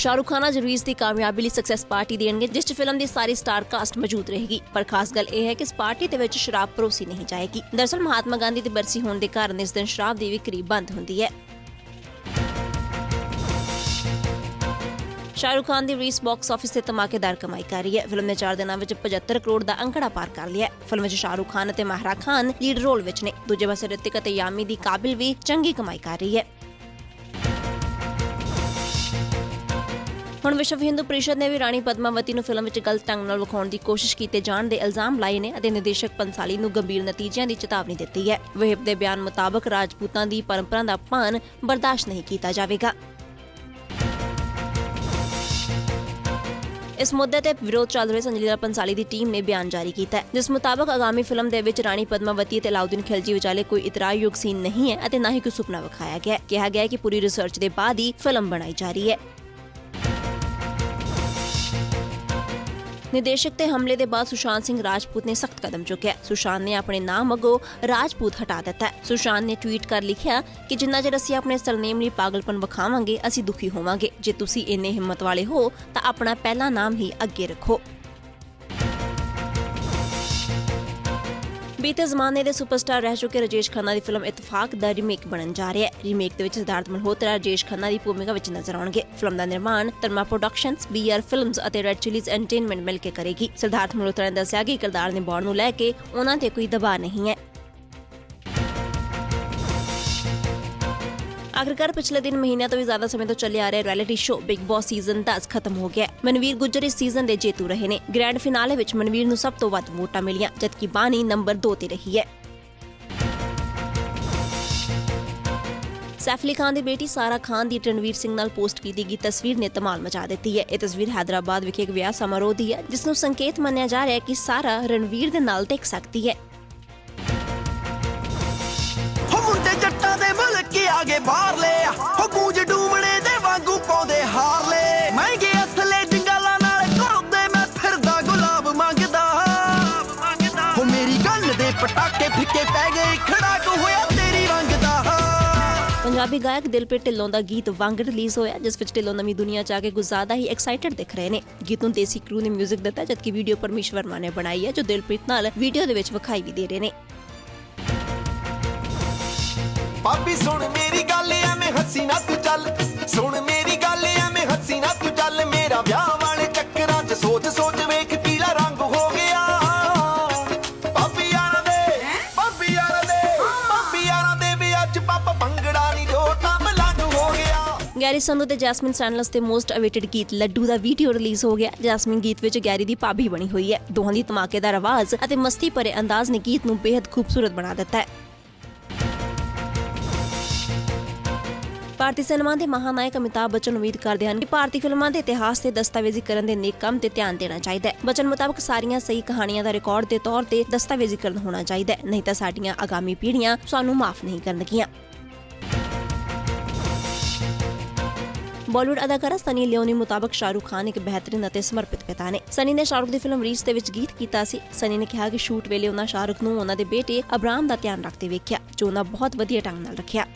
ਸ਼ਾਹਰੁਖ ਖਾਨ ਅੱਜ ਰੀਸ ਦੀ ਕਾਮਯਾਬੀ ਲਈ ਸਕਸੈਸ ਪਾਰਟੀ ਦੇਣਗੇ, ਜਿਸ 'ਚ ਫਿਲਮ ਦੀ ਸਾਰੀ ਸਟਾਰ ਕਾਸਟ ਮੌਜੂਦ ਰਹੇਗੀ। ਪਰ ਖਾਸ ਗੱਲ ਇਹ ਹੈ ਕਿ ਇਸ ਪਾਰਟੀ ਦੇ ਵਿੱਚ ਸ਼ਰਾਬ ਪਰੋਸੀ ਨਹੀਂ ਜਾਏਗੀ। ਦਰਅਸਲ ਮਹਾਤਮਾ ਗਾਂਧੀ ਦੀ ਬਰਸੀ ਹੋਣ ਦੇ ਕਾਰਨ ਇਸ ਦਿਨ ਸ਼ਰਾਬ ਦੀ ਵਿਕਰੀ ਬੰਦ ਹੁੰਦੀ ਹੈ। ਸ਼ਾਹਰੁਖ ਖਾਨ ਦੀ ਰੀਸ ਬਾਕਸ ਆਫਿਸ ਤੇ ਧਮਾਕੇਦਾਰ ਕਮਾਈ ਕਰ ਰਹੀ ਹੈ। ਫਿਲਮ ਨੇ 4 ਦਿਨਾਂ ਵਿੱਚ 75 ਕਰੋੜ ਦਾ ਅੰਕੜਾ ਪਾਰ ਕਰ ਲਿਆ ਫਿਲਮ ਵਿੱਚ ਸ਼ਾਹਰੁਖ ਖਾਨ ਅਤੇ ਮਹਿਰਾ ਖਾਨ ਲੀਡ ਰੋਲ ਵਿੱਚ ਨੇ। ਦੂਜੇ ਪਾਸੇ ਰਿਤਿਕ ਅਤੇ ਯਾਮੀ ਦੀ ਕਾਬਿਲ ਵੀ ਚੰਗੀ ਕਮਾਈ ਕਰ ਰਹੀ ਹੈ। ਹੁਣ ਵਿਸ਼ਵ ਹਿੰਦੂ ਪਰਿਸ਼ਦ ਨੇ ਵੀ ਰਾਣੀ ਪਦਮਾਵਤੀ ਨੂੰ ਫਿਲਮ ਵਿੱਚ ਗਲਤ ਢੰਗ ਨਾਲ ਵਿਖਾਉਣ ਦੀ ਕੋਸ਼ਿਸ਼ ਕੀਤੇ ਜਾਣ ਦੇ ਇਲਜ਼ਾਮ ਲਾਏ ਨੇ ਅਤੇ ਨਿਰਦੇਸ਼ਕ ਪੰਸਾਲੀ ਨੂੰ ਗੰਭੀਰ ਨਤੀਜਿਆਂ ਦੀ ਚੇਤਾਵਨੀ ਦਿੱਤੀ ਹੈ। ਵਹਿਬ ਦੇ ਬਿਆਨ ਮੁਤਾਬਕ ਰਾਜਪੂਤਾਂ ਦੀ ਪਰੰਪਰਾ ਦਾ ਅਪਮਾਨ ਬਰਦਾਸ਼ਤ ਨਹੀਂ ਕੀਤਾ ਜਾਵੇਗਾ। ਇਸ ਮੁੱਦੇ ਤੇ ਵਿਰੋਧ ਚੱਲ ਰਹੇ ਸੰਜਲੀਲਾ ਪੰਸਾਲੀ ਦੀ ਟੀਮ ਨੇ ਬਿਆਨ ਜਾਰੀ ਕੀਤਾ ਜਿਸ ਮੁਤਾਬਕ ਆਗਾਮੀ ਫਿਲਮ ਦੇ ਵਿੱਚ ਰਾਣੀ ਪਦਮਾਵਤੀ ਅਤੇ ਅਲਾਉਦੀਨ ਖਿਲਜੀ ਵਿਚਾਲੇ ਕੋਈ ਇਤਰਾਜ਼ਯੋਗ ਸੀਨ ਨਹੀਂ ਹੈ ਅਤੇ ਨਾ ਹੀ ਕੋਈ ਸੁਪਨਾ ਵਿਖਾਇਆ ਗਿਆ ਕਿਹਾ ਗਿਆ ਕਿ ਪੂਰੀ ਰਿਸਰਚ ਦੇ ਬਾਅਦ ਹੀ ਫਿਲਮ ਬਣਾਈ ਜਾ ਰਹੀ ਹੈ। ਨਿਰਦੇਸ਼ਕ ਤੇ ਹਮਲੇ ਦੇ ਬਾਅਦ ਸੁਸ਼ਾਂਤ ਸਿੰਘ ਰਾਜਪੂਤ ਨੇ ਸਖਤ ਕਦਮ ਚੁੱਕਿਆ। ਸੁਸ਼ਾਂਤ ਨੇ ਆਪਣੇ ਨਾਮ ਅਗੋ ਰਾਜਪੂਤ ਹਟਾ ਦਿੱਤਾ। ਸੁਸ਼ਾਂਤ ਨੇ ਟਵੀਟ ਕਰ ਲਿਖਿਆ ਕਿ ਜਿੰਨਾ ਚਿਰ ਅਸੀਂ ਆਪਣੇ ਸਰਨੇਮ ਲਈ ਪਾਗਲਪਨ ਵਿਖਾਵਾਂਗੇ, ਅਸੀਂ ਦੁਖੀ ਹੋਵਾਂਗੇ। ਜੇ ਤੁਸੀਂ ਇੰਨੇ ਹਿੰਮਤ ਵਾਲੇ ਹੋ, ਤਾਂ ਆਪਣਾ ਪਹਿਲਾ ਨਾਮ ਹੀ ਅੱਗੇ ਰੱਖੋ। ਬੀਤੇ ਜ਼ਮਾਨੇ ਦੇ ਸੁਪਰਸਟਾਰ ਰਹਿ ਚੁੱਕੇ ਰਜੇਸ਼ ਖੰਨਾ ਦੀ ਫਿਲਮ ਇਤਫਾਕ ਦਾ ਰੀਮੇਕ ਬਣਨ ਜਾ ਰਿਹਾ ਹੈ। ਰੀਮੇਕ ਦੇ ਵਿੱਚ ਸਿਧਾਰਥ ਮਲਹੋਤਰਾ, ਰਜੇਸ਼ ਖੰਨਾ ਦੀ ਭੂਮਿਕਾ ਵਿੱਚ ਨਜ਼ਰ ਆਉਣਗੇ। ਫਿਲਮ ਦਾ ਨਿਰਮਾਣ ਧਰਮਾ ਪ੍ਰੋਡਕਸ਼ਨਸ ਬੀਆਰ ਫਿਲਮਸ ਅਤੇ ਰੈਡ ਚਿਲੀਜ਼ ਐਂਟਰਟੇਨਮੈਂਟ ਮਿਲ ਕੇ ਕਰੇਗੀ। ਸਿਧਾਰਥ ਮਲਹੋਤਰਾ ਨੇ ਦੱਸਿਆ ਕਿ ਕਿਰਦਾਰ ਨਿਭਾਉਣ ਨੂੰ ਲੈ ਕੇ ਉਹਨਾਂ ਤੇ ਕੋਈ ਦਬਾਅ ਨਹੀਂ ਹੈ। ਆਖਰਕਾਰ ਪਿਛਲੇ ਦਿਨ ਮਹੀਨਿਆਂ ਤੋਂ ਵੀ ਜ਼ਿਆਦਾ ਸਮੇਂ ਤੋਂ ਚੱਲੇ ਆ ਰਹੇ reality show Bigg Boss season 10 ਖਤਮ ਹੋ ਗਿਆ ਮਨਵੀਰ ਗੁੱਜਰ ਇਸ ਸੀਜ਼ਨ ਦੇ ਜੇਤੂ ਰਹੇ ਨੇ। ਗ੍ਰੈਂਡ ਫਿਨਾਲੇ ਵਿੱਚ ਮਨਵੀਰ ਨੂੰ ਸਭ ਤੋਂ ਵੱਧ ਵੋਟਾਂ ਮਿਲੀਆਂ, ਜਦਕਿ ਬਾਨੀ ਨੰਬਰ 2 ਤੇ ਰਹੀ ਹੈ। ਸੈਫ ਖਾਨ ਦੀ ਬੇਟੀ ਸਾਰਾ ਖਾਨ ਦੀ ਰਣਵੀਰ ਸਿੰਘ ਨਾਲ ਪੋਸਟ ਕੀਤੀ ਗਈ ਤਸਵੀਰ ਨੇ ਧਮਾਲ ਮਚਾ ਦਿੱਤੀ ਹੈ। ਇਹ ਤਸਵੀਰ ਹੈਦਰਾਬਾਦ ਵਿਖੇ ਇੱਕ ਵਿਆਹ ਸਮਾਰੋਹ ਦੀ ਹੈ, ਜਿਸ ਨੂੰ ਸੰਕੇਤ ਮੰਨਿਆ ਜਾ ਰਿਹਾ ਹੈ ਕਿ ਸਾਰਾ ਰਣਵੀਰ ਦੇ ਨਾਲ ਟਿਕ ਸਕਦੀ ਹੈ। ਦੇ ਆਗੇ ਬਾਹਰ ਲੈ ਹੋ ਗੂੰਜ ਡੂਮਣੇ ਦੇ ਵਾਂਗੂ ਪਾਉਂਦੇ ਹਾਰ ਲੈ। ਮਹਿੰਗੇ ਅਸਲੇ ਜੰਗਾਲਾਂ ਨਾਲ ਘੁਰਦੇ ਮੈਂ ਫਿਰਦਾ, ਗੁਲਾਬ ਮੰਗਦਾ। ਹੋ ਮੇਰੀ ਗੱਲ ਦੇ ਪਟਾਕੇ ਫਿੱਕੇ ਪੈ ਗਏ ਖੜਾਕ ਹੋਇਆ ਤੇਰੀ ਰੰਗ ਪੰਜਾਬੀ ਗਾਇਕ ਦਿਲਪ੍ਰੀਤ ਢਿੱਲੋਂ ਦਾ ਗੀਤ ਵਾਂਗ ਰਿਲੀਜ਼ ਹੋਇਆ, ਜਿਸ ਵਿੱਚ ਢਿੱਲੋਂ ਨਵੀਂ ਦੁਨੀਆ ਚ ਆ ਕੇ ਕੁਝ ਜ਼ਿਆਦਾ ਹੀ ਐਕਸਾਈਟਡ ਦਿਖ ਰਹੇ ਨੇ। ਗੀਤ ਨੂੰ ਦੇਸੀ ਕਰੂ ਨੇ 뮤직 ਦਿੱਤਾ, ਜਦਕਿ ਵੀਡੀਓ ਪਰਮੇਸ਼ ਵਰਮਾ ਨੇ ਬਣਾਈ ਹੈ, ਜੋ ਦਿਲਪ੍ਰੀਤ ਨਾਲ ਵੀਡੀਓ ਦੇ ਵਿੱਚ ਵਿਖਾਈ ਵੀ ਦੇ ਰਹੇ ਨੇ। ਪਾਪੀ ਸੁਣ ਮੇਰੀ ਗੱਲ ਐਵੇਂ ਹੱਸੀ ਨਾ ਤੂੰ ਚੱਲ। ਸੁਣ ਮੇਰੀ ਗੱਲ ਐਵੇਂ ਹੱਸੀ ਨਾ ਤੂੰ ਚੱਲ। ਮੇਰਾ ਵਿਆਹ ਵਾਲੇ ਚੱਕਰਾਂ 'ਚ ਸੋਚ ਸੋਚ ਵੇਖ ਪੀਲਾ ਰੰਗ ਹੋ ਗਿਆ। ਪਾਪੀ ਯਾਰਾਂ ਦੇ ਪਾਪੀ ਯਾਰਾਂ ਦੇ ਪਾਪੀ ਯਾਰਾਂ ਦੇ ਵੀ ਅੱਜ ਪਾਪਾ ਭੰਗੜਾ ਨਹੀਂ ਜੋਤਾ ਮਲੰਗ ਹੋ ਗਿਆ। ਗੈਰੀ ਸੰਧੂ ਤੇ ਜੈਸਮਿਨ ਸੈਂਡਲਸ ਤੇ ਮੋਸਟ ਅਵੇਟਡ ਗੀਤ ਲੱਡੂ ਦਾ ਵੀਡੀਓ ਰਿਲੀਜ਼ ਹੋ ਗਿਆ। ਜੈਸਮਿਨ ਗੀਤ ਵਿੱਚ ਗੈਰੀ ਦੀ ਭਾਬੀ ਬਣੀ ਹੋਈ ਹੈ। ਦੋਹਾਂ ਦੀ ਧਮਾਕੇਦਾਰ ਆਵਾਜ਼ ਅਤੇ ਮਸਤੀ ਭਰੇ ਅੰਦਾਜ਼ ਨੇ ਗੀਤ ਨੂੰ ਬੇहद ਖੂਬਸੂਰਤ ਬਣਾ ਦਿੱਤਾ ਹੈ। ਭਾਰਤੀ ਸਿਨੇਮਾ ਦੇ ਮਹਾਨਾਇਕ ਅਮਿਤਾਭ ਬੱਚਨ ਉਮੀਦ ਕਰਦੇ ਹਨ ਕਿ ਭਾਰਤੀ ਫਿਲਮਾਂ ਦੇ ਇਤਿਹਾਸ ਤੇ ਦਸਤਾਵੇਜ਼ੀਕਰਨ ਦੇ ਨੇਕ ਕੰਮ ਤੇ ਧਿਆਨ ਦੇਣਾ ਚਾਹੀਦਾ ਹੈ। ਬੱਚਨ ਮੁਤਾਬਕ ਸਾਰੀਆਂ ਸਹੀ ਕਹਾਣੀਆਂ ਦਾ ਰਿਕਾਰਡ ਦੇ ਤੌਰ ਤੇ ਦਸਤਾਵੇਜ਼ੀਕਰਨ ਹੋਣਾ ਚਾਹੀਦਾ ਹੈ। ਨਹੀਂ ਤਾਂ ਸਾਡੀਆਂ ਆਗਾਮੀ ਪੀੜ੍ਹੀਆਂ ਸਾਨੂੰ ਮਾਫ ਨਹੀਂ ਕਰਨਗੀਆਂ। ਬਾਲੀਵੁੱਡ ਅਦਾਕਾਰਾ ਸਨੀ ਲਿਓਨੀ ਮੁਤਾਬਕ ਸ਼ਾਹਰੁਖ ਖਾਨ ਇੱਕ ਬਿਹਤਰੀਨ ਅਤੇ ਸਮਰਪਿਤ ਪਿਤਾ ਨੇ। ਸਨੀ ਨੇ ਸ਼ਾਹਰੁਖ ਦੀ ਫਿਲਮ ਰੀਸ ਦੇ ਵਿੱਚ ਗੀਤ ਕੀਤਾ ਸੀ। ਸਨੀ ਨੇ ਕਿਹਾ ਕਿ ਸ਼ੂਟ ਵੇਲੇ ਉਹਨਾਂ ਸ਼ਾਹਰੁਖ ਨੂੰ ਉਹਨਾਂ ਦੇ ਬੇਟੇ ਅਬਰਾਮ ਦਾ ਧਿਆਨ ਰੱਖਦੇ ਵੇਖਿਆ, ਜੋ ਉਹਨਾਂ ਬਹੁਤ ਵਧੀਆ ਢੰਗ ਨਾਲ ਰੱਖਿਆ।